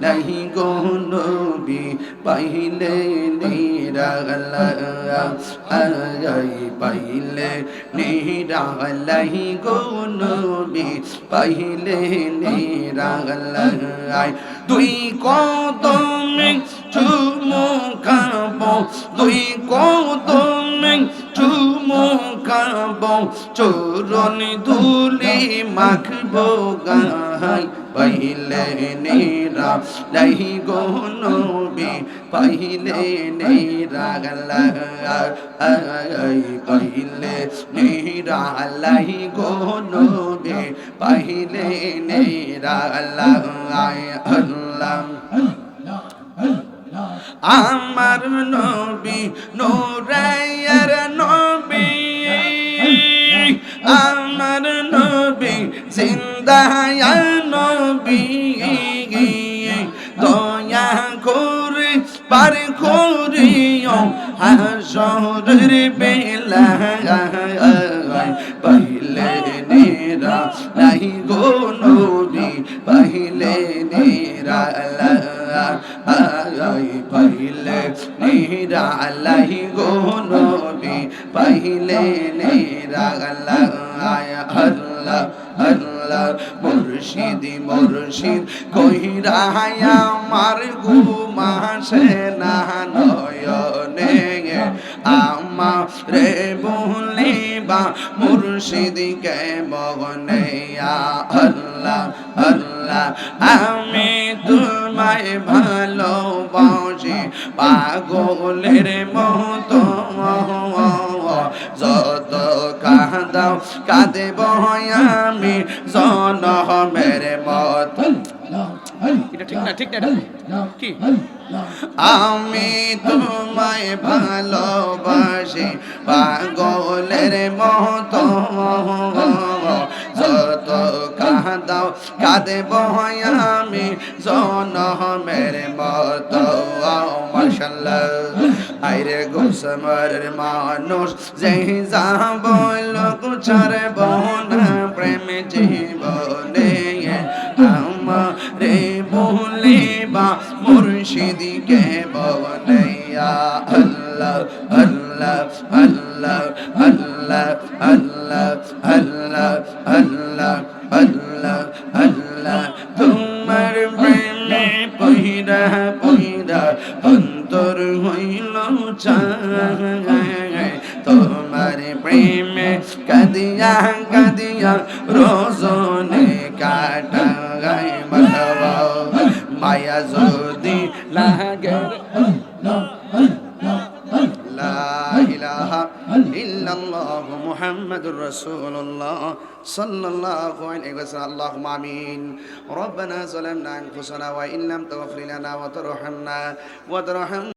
নাহি গো নবী, পাইলে নিরালাই পাইলে নিরালাই গো নবী, পাইলে নিরালাই দুই কদমে চুমু খাব, দুই কদমে চুমু খাব, চরণ ধুলি মাখবো গাই পাইলে নেরা লাহি গো নবী পাইলে নেরা গালাই পাইলে নেরা লাহি গো নবী পাইলে নেরা লাই আল্লাহ আমার নবী নোরাইয়ার নবী জিন্দায়া নবী। দয়া করে পার করিও হাসরের বেলা পাইলে নেরা নাই গো নবী, পাইলে নেরা আই পাইলে নেরা আলাই গো নবী, পাইলে নেরা আয় আল্লাহ আল্লাহ, মুর্শিদ মুর্শিদ, কইরা আমার ঘুমাসে না নয়নে। আমার রে বলিবা মুর্শিদকে মগনে? আল্লাহ আল্লাহ, আমি তোমায় ভালোবাসি, পাগলের মতো। কাঁদাও কাঁদেব আমি জনমের মত। এটা ঠিক না ঠিক না এটা। কি? আমি তোমায় ভালোবাসি পাগলের মতো। যত কাঁদাও কাঁদেব আমি জনমের মতো। মাশাল্লাহ আইরে গোসমর মানুষ যে যা বল কুচার বহনা প্রেম জীবনে আমারে বলিবা মুর্শিদিকে বনেয়া আল্লাহ আল্লাহ আল্লাহ আল্লাহ আল্লাহ আল্লাহ আল্লাহ আল্লাহ আল্লাহ। তোমার প্রেমে পইরা পইরা অন্তর হইল চায় তোমার প্রেমে কাদিয়া কাদিয়া রোজনে কাটা গায় মাধবা। মায়া যদি লাগে। ইল্লাল্লাহ মুহাম্মাদুর রাসূলুল্লাহ সাল্লাল্লাহু আলাইহি ওয়াসাল্লাম। আল্লাহুম্মা আমিন। রব্বানা যালামনা আনফুসানা ওয়া ওয়া তারহাম